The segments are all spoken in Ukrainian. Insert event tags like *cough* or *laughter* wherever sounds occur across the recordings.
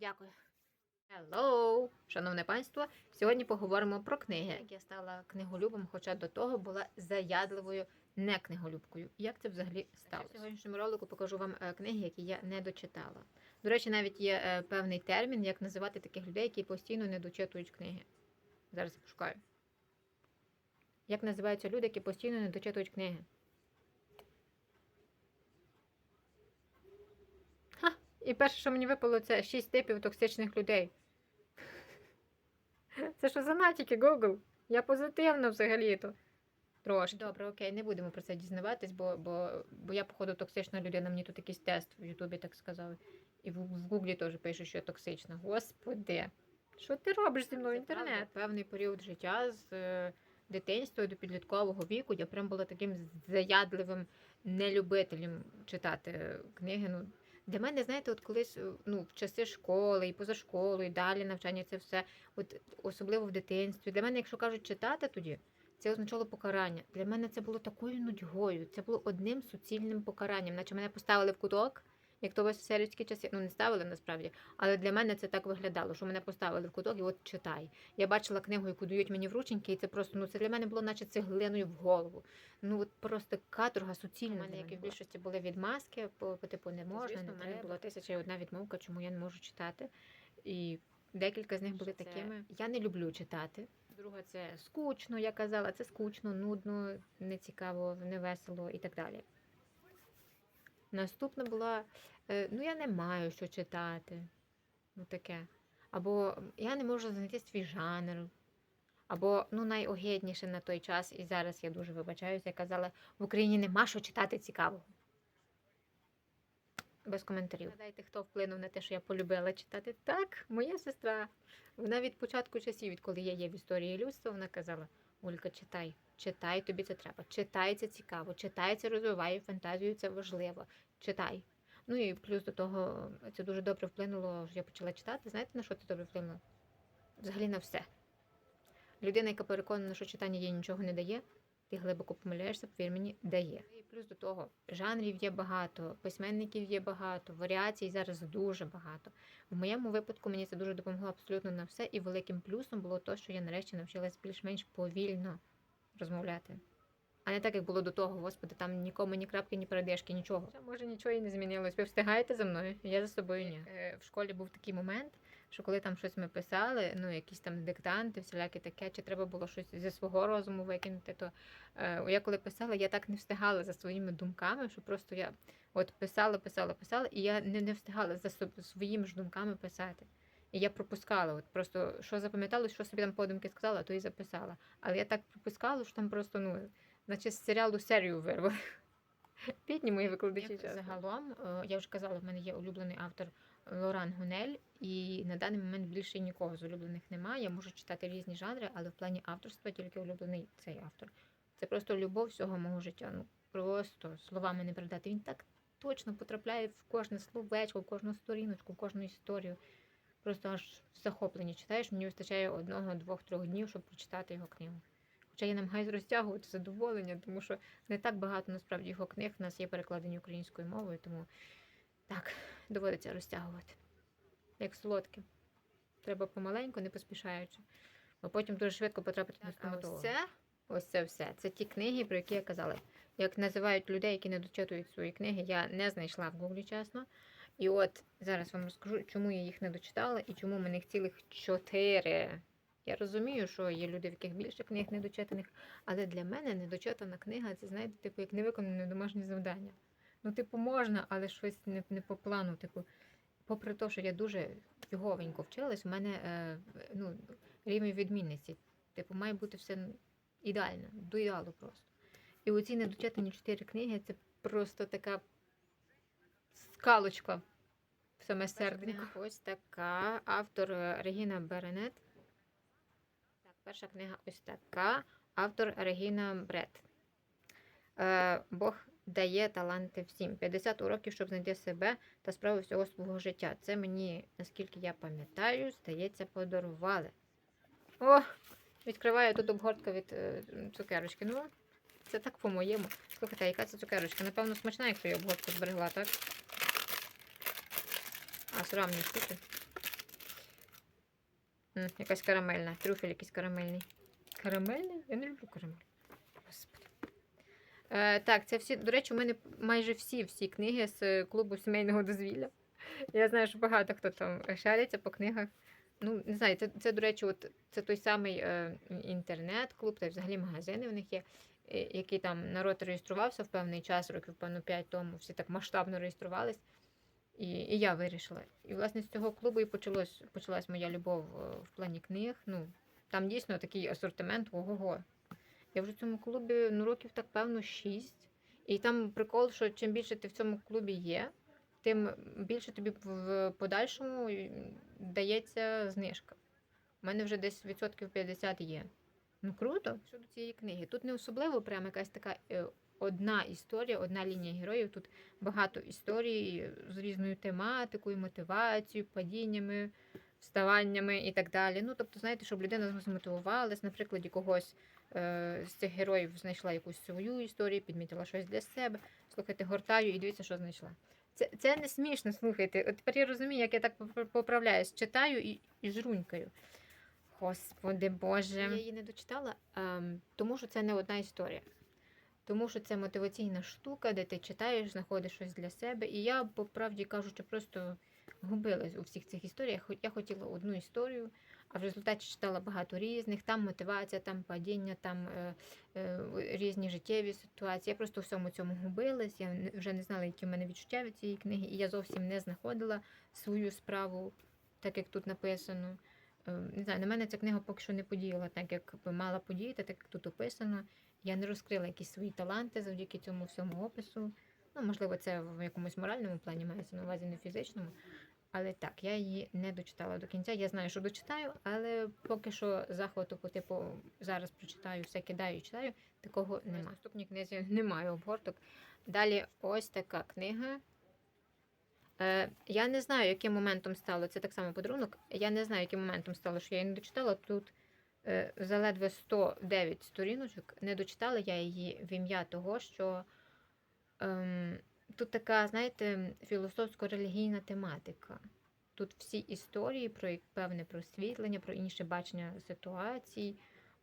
Дякую. Hello, шановне панство. Сьогодні поговоримо про книги. Як я стала книголюбом, хоча до того була заядливою не книголюбкою. Як це взагалі сталося? В сьогоднішньому ролику покажу вам е, книги, які я не дочитала. До речі, навіть є е, певний термін, як називати таких людей, які постійно не дочитують книги. Зараз я пошукаю. Як називаються люди, які постійно не дочитують книги? І перше, що мені випало, це 6 типів токсичних людей. Це що за натяки, Google? Я позитивна взагалі-то. Трошки. Добре, окей, не будемо про це дізнаватись, бо, бо, бо я, походу, токсична людина. Мені тут якийсь тест в Ютубі так сказали. І в, в Гуглі теж пишуть, що я токсична. Господи, що ти робиш зі мною інтернет? Певний період життя з е, дитинства до підліткового віку я прям була таким заядливим нелюбителем читати книги. Ну, для мене, знаєте, от колись е, ну, в часи школи і поза школою, і далі навчання, це все, от особливо в дитинстві. Для мене, якщо кажуть читати тоді, це означало покарання. Для мене це було такою нудьгою. Це було одним суцільним покаранням, наче мене поставили в куток, як то в СССРівські часи. Ну, не ставили насправді, але для мене це так виглядало, що мене поставили в куток і от читай. Я бачила книгу, яку дають мені в рученьки, і це просто ну це для мене було, наче цеглиною в голову. Ну от просто каторга суцільна. У мене, як і в більшості були відмазки, по, по типу не можна. Звісно, не треба. була тисяча і одна відмовка, чому я не можу читати. І декілька з них були Це- такими. Я не люблю читати. Друга це скучно, я казала, це скучно, нудно, нецікаво, невесело і так далі. Наступна була, е, ну я не маю що читати. Ну таке. Або я не можу знайти свій жанр. Або ну найогідніше на той час, і зараз я дуже вибачаюся, я казала, в Україні нема що читати цікавого. Без коментарів. Гадайте, хто вплинув на те, що я полюбила читати? Так, моя сестра. Вона від початку часів, відколи я є в історії людства, вона казала: Олька, читай, читай, тобі це треба. Читай, це цікаво, читай, це розвиває фантазію, це важливо. Читай. Ну і плюс до того, це дуже добре вплинуло, я почала читати. Знаєте, на що це добре вплинуло? Взагалі на все. Людина, яка переконана, що читання їй нічого не дає, ти глибоко помиляєшся, повір мені, дає. І плюс до того, жанрів є багато, письменників є багато, варіацій зараз дуже багато. В моєму випадку мені це дуже допомогло абсолютно на все, і великим плюсом було те, що я нарешті навчилась більш-менш повільно розмовляти. А не так, як було до того, господи, там нікому ні крапки, ні передишки, нічого. Це, може нічого і не змінилось. Ви встигаєте за мною? Я за собою ні. Е, В школі був такий момент, що коли там щось ми писали, ну якісь там диктанти, всіляке таке, чи треба було щось зі свого розуму викинути, то е, я коли писала, я так не встигала за своїми думками, що просто я от писала, писала, писала, і я не, не встигала за своїми ж думками писати. І я пропускала, от просто що запам'яталось, що собі там подумки сказала, то і записала. Але я так пропускала, що там просто, ну, наче з серіалу серію вирвали. Бідні мої викладачі. Як. Загалом, е, я вже казала, в мене є улюблений автор Лоран Гунель, і на даний момент більше нікого з улюблених немає. Я можу читати різні жанри, але в плані авторства тільки улюблений цей автор. Це просто любов всього мого життя. Ну просто словами не передати. Він так точно потрапляє в кожне словечко, в кожну сторіночку, в кожну історію. Просто аж в захопленні читаєш, мені вистачає одного, двох, трьох днів, щоб прочитати його книгу. Хоча я намагаюся розтягувати задоволення, тому що не так багато насправді його книг в нас є перекладені українською мовою, тому так, доводиться розтягувати. Як солодке. Треба помаленьку, не поспішаючи, бо потім дуже швидко потрапити на Так, а ось. Це, ось це все. Це ті книги, про які я казала. Як називають людей, які не дочитують свої книги, я не знайшла в Гуглі, чесно. І от зараз вам розкажу, чому я їх не дочитала і чому в мене їх цілих чотири. Я розумію, що є люди, в яких більше книг недочитаних, але для мене недочитана книга це, знаєте, типу, як невиконане домашнє завдання. Ну, типу, можна, але щось не, не по плану. Типу, попри те, що я дуже фіговенько вчилась, у мене е, ну, рівень відмінності. Типу, має бути все ідеально, до ідеалу просто. І оці недочитані чотири книги це просто така скалочка в саме серденько. Ось така. Автор е, Регіна Беренет. Так, перша книга ось така. Автор Регіна Бред. Е, Бог дає таланти всім. 50 уроків, щоб знайти себе та справу всього свого життя. Це мені, наскільки я пам'ятаю, здається, подарували. О! Відкриваю тут обгортка від е, цукерочки. Ну, це так по-моєму. Слухайте, яка це цукерочка? Напевно, смачна, якщо я обгортку зберегла, так? А срамні штуки. Якась карамельна. Трюфель якийсь карамельний. Карамельний? Я не люблю карамель. Е, так, це всі, до речі, у мене майже всі всі книги з е, клубу сімейного дозвілля. Я знаю, що багато хто там шариться по книгах. Ну, не знаю, це, це до речі, от, це той самий е, інтернет-клуб, та взагалі магазини в них є, е, який там народ реєструвався в певний час, років, певно, 5 тому, всі так масштабно реєструвались. І, і я вирішила. І, власне, з цього клубу і почалось, почалась моя любов е, в плані книг. Ну, там дійсно такий асортимент, ого-го. Я вже в цьому клубі ну, років так певно 6. І там прикол, що чим більше ти в цьому клубі є, тим більше тобі в подальшому дається знижка. У мене вже десь відсотків 50 є. Ну круто. Щодо цієї книги. Тут не особливо прямо якась така е, одна історія, одна лінія героїв. Тут багато історій з різною тематикою, мотивацією, падіннями, вставаннями і так далі. Ну, тобто, знаєте, щоб людина змотивувалась, на прикладі когось з цих героїв знайшла якусь свою історію, підмітила щось для себе. Слухайте, гортаю і дивіться, що знайшла. Це, це не смішно, слухайте. От тепер я розумію, як я так попра- поправляюсь. Читаю і, і жрунькаю. Господи Боже. Я її не дочитала, ем, тому що це не одна історія. Тому що це мотиваційна штука, де ти читаєш, знаходиш щось для себе. І я, по правді кажучи, просто губилась у всіх цих історіях. Я хотіла одну історію, а в результаті читала багато різних. Там мотивація, там падіння, там е, е, різні життєві ситуації. Я просто у всьому цьому губилась. Я вже не знала, які в мене відчуття від цієї книги, і я зовсім не знаходила свою справу, так як тут написано. Е, Не знаю, на мене ця книга поки що не подіяла так, як мала подіяти, так як тут описано. Я не розкрила якісь свої таланти завдяки цьому всьому опису. Ну, можливо, це в якомусь моральному плані мається на увазі, не фізичному. Але так, я її не дочитала до кінця. Я знаю, що дочитаю, але поки що захвату по типу зараз прочитаю, все кидаю і читаю, такого немає. В наступній книзі *laughs* немає обгорток. Далі ось така книга. Е, я не знаю, яким моментом стало, це так само подарунок. Я не знаю, яким моментом стало, що я її не дочитала. Тут е, заледве 109 сторіночок. Не дочитала я її в ім'я того, що ем, тут така, знаєте, філософсько-релігійна тематика. Тут всі історії про певне просвітлення, про інше бачення ситуацій,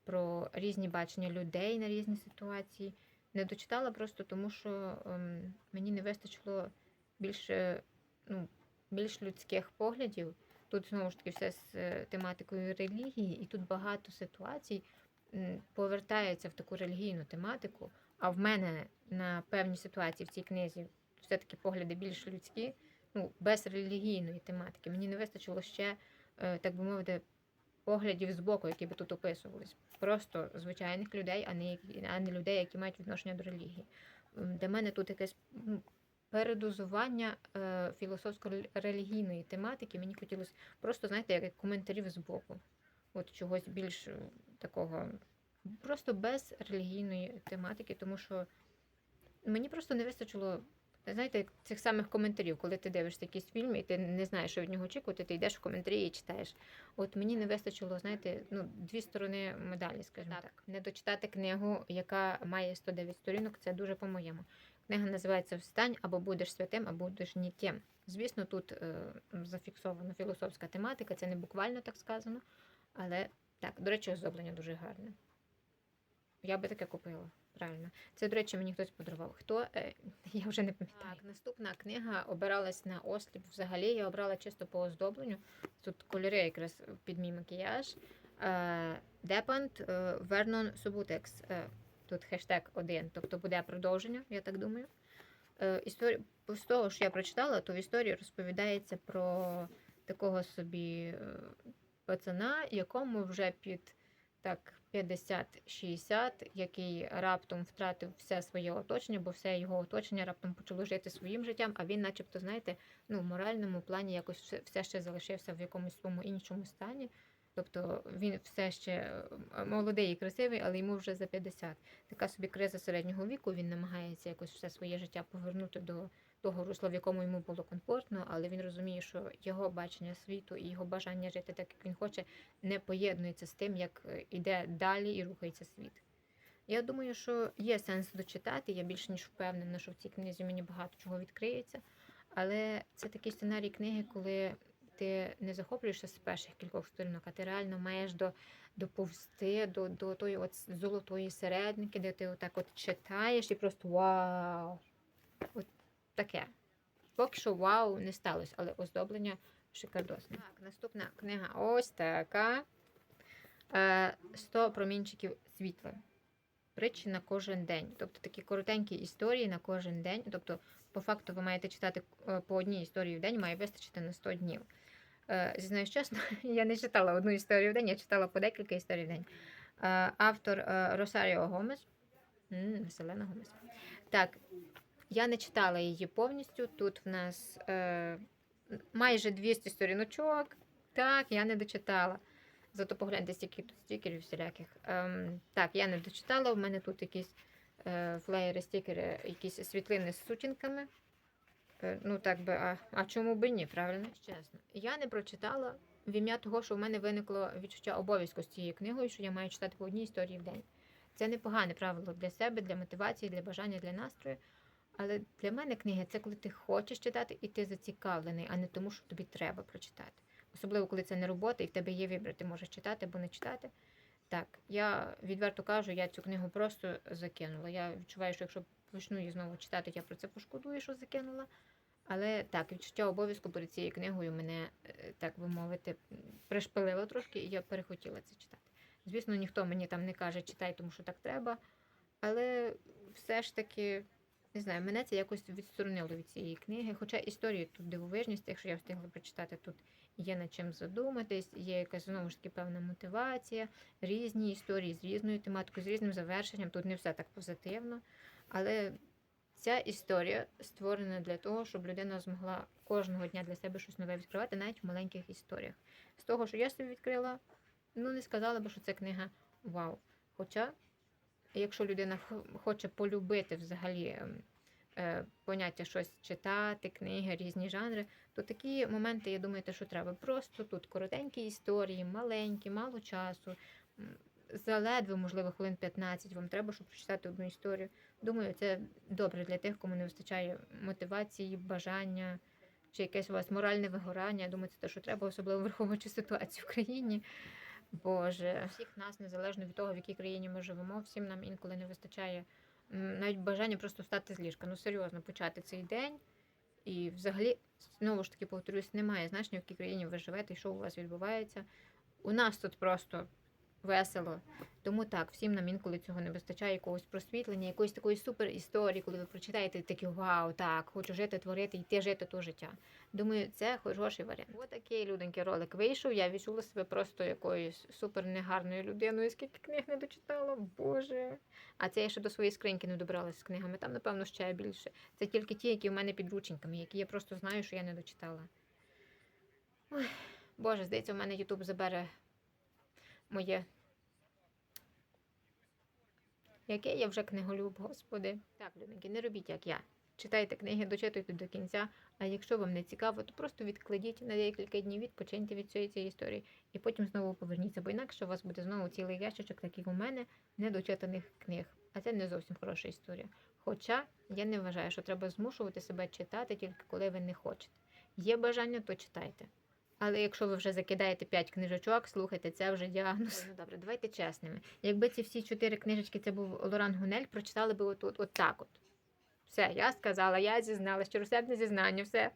про різні бачення людей на різні ситуації. Не дочитала просто тому, що ем, мені не вистачило більше, ну, більш людських поглядів. Тут знову ж таки все з е, тематикою релігії, і тут багато ситуацій повертається в таку релігійну тематику. А в мене на певні ситуації в цій книзі все-таки погляди більш людські, ну, без релігійної тематики. Мені не вистачило ще, е, так би мовити, поглядів з боку, які би тут описувались. Просто звичайних людей, а не, а не людей, які мають відношення до релігії. Для мене тут якесь ну, передозування е, філософсько-релігійної тематики. Мені хотілося просто, знаєте, як коментарів з боку. От чогось більш е, такого, просто без релігійної тематики, тому що мені просто не вистачило. Знаєте, цих самих коментарів, коли ти дивишся якийсь фільм і ти не знаєш, що від нього очікувати, ти йдеш в коментарі і читаєш. От мені не вистачило, знаєте, ну, дві сторони медалі, скажімо так. Не дочитати книгу, яка має 109 сторінок, це дуже по-моєму. Книга називається Встань або будеш святим, або будеш ніким. Звісно, тут е, зафіксована філософська тематика, це не буквально так сказано, але так, до речі, оздоблення дуже гарне. Я би таке купила. Правильно. Це, до речі, мені хтось подарував. Хто? Е, *laughs* я вже не пам'ятаю. Так, наступна книга обиралась на осліп. Взагалі я обрала чисто по оздобленню. Тут кольори якраз під мій макіяж. Е, Депант е, Вернон Субутекс. Тут хештег один, тобто буде продовження, я так думаю. Е, історі... З того, що я прочитала, то в історії розповідається про такого собі пацана, якому вже під так 50-60, який раптом втратив все своє оточення, бо все його оточення раптом почало жити своїм життям, а він, начебто, знаєте, ну, в моральному плані якось все, ще залишився в якомусь своєму іншому стані. Тобто він все ще е, молодий і красивий, але йому вже за 50. Така собі криза середнього віку. Він намагається якось все своє життя повернути до того русла, в якому йому було комфортно, але він розуміє, що його бачення світу і його бажання жити так, як він хоче, не поєднується з тим, як е, іде далі і рухається світ. Я думаю, що є сенс дочитати. Я більш ніж впевнена, що в цій книзі мені багато чого відкриється. Але це такий сценарій книги, коли ти не захоплюєшся з перших кількох сторінок, а ти реально маєш до, доповзти до, до тої от золотої серединки, де ти отак от читаєш і просто вау! От таке. Поки що вау не сталося, але оздоблення шикардосне. Так, наступна книга ось така. Е, 100 промінчиків світла. Притчі на кожен день. Тобто такі коротенькі історії на кожен день. Тобто, по факту, ви маєте читати е, по одній історії в день, має вистачити на 100 днів. Е, Зізнаюсь чесно, *laughs* я не читала одну історію в день, я читала по декілька історій в день. Е, Автор Росаріо Гомес. Селена Гомес. Так, я не читала її повністю. Тут в нас майже 200 сторіночок. Так, я не дочитала. Зато погляньте, стільки тут стікерів всіляких. Ем, так, я не дочитала. У мене тут якісь флеєри, стікери, якісь світлини з сутінками. Е, ну, так би, а, а чому би ні, правильно? Чесно. Я не прочитала в ім'я того, що в мене виникло відчуття обов'язку з цією книгою, що я маю читати по одній історії в день. Це непогане правило для себе, для мотивації, для бажання, для настрою. Але для мене книги це коли ти хочеш читати і ти зацікавлений, а не тому, що тобі треба прочитати. Особливо, коли це не робота, і в тебе є вибір, ти можеш читати або не читати. Так, я відверто кажу, я цю книгу просто закинула. Я відчуваю, що якщо почну її знову читати, я про це пошкодую, що закинула. Але так, відчуття обов'язку перед цією книгою мене, е, так би мовити, пришпилило трошки, і я перехотіла це читати. Звісно, ніхто мені там не каже, читай, тому що так треба. Але все ж таки, не знаю, мене це якось відсторонило від цієї книги. Хоча історії тут дивовижність, якщо я встигла прочитати, тут є над чим задуматись, є якась знову ж таки певна мотивація, різні історії з різною тематикою, з різним завершенням. Тут не все так позитивно. Але ця історія створена для того, щоб людина змогла кожного дня для себе щось нове відкривати, навіть в маленьких історіях. З того, що я собі відкрила, ну не сказала би, що це книга вау. Хоча, якщо людина хоче полюбити взагалі ем, поняття щось читати, книги, різні жанри, то такі моменти, я думаю, те, що треба. Просто тут коротенькі історії, маленькі, мало часу. Заледве, можливо, хвилин 15 вам треба, щоб прочитати одну історію. Думаю, це добре для тих, кому не вистачає мотивації, бажання чи якесь у вас моральне вигорання. Думаю, це те, що треба, особливо враховуючи ситуацію в країні. Боже, всіх нас, незалежно від того, в якій країні ми живемо, всім нам інколи не вистачає навіть бажання просто встати з ліжка. Ну серйозно почати цей день. І взагалі, знову ж таки, повторюсь, немає значення, в якій країні ви живете і що у вас відбувається. У нас тут просто весело. Тому так, всім нам інколи цього не вистачає, якогось просвітлення, якоїсь такої супер історії, коли ви прочитаєте такі вау, так, хочу жити, творити, йти жити то життя. Думаю, це хороший варіант. Ось такий люденький ролик вийшов. Я відчула себе просто якоюсь супер негарною людиною, скільки книг не дочитала, боже. А це я ще до своєї скриньки не добралася з книгами. Там, напевно, ще більше. Це тільки ті, які в мене підручниками, які я просто знаю, що я не дочитала. Ой, Боже, здається, у мене Ютуб забере моє. Яке я вже книголюб, господи. Так, люденьки, не робіть, як я. Читайте книги, дочитуйте до кінця. А якщо вам не цікаво, то просто відкладіть на декілька днів, відпочиньте від цієї цієї історії і потім знову поверніться, бо інакше у вас буде знову цілий ящичок, так як у мене, недочитаних книг. А це не зовсім хороша історія. Хоча я не вважаю, що треба змушувати себе читати тільки коли ви не хочете. Є бажання, то читайте. Але якщо ви вже закидаєте 5 книжечок, слухайте, це вже діагноз. Ну добре, давайте чесними. Якби ці всі чотири книжечки це був Лоран Гунель, прочитали би отут, от так от. Все, я сказала, я зізналась, щиросердне зізнання, все.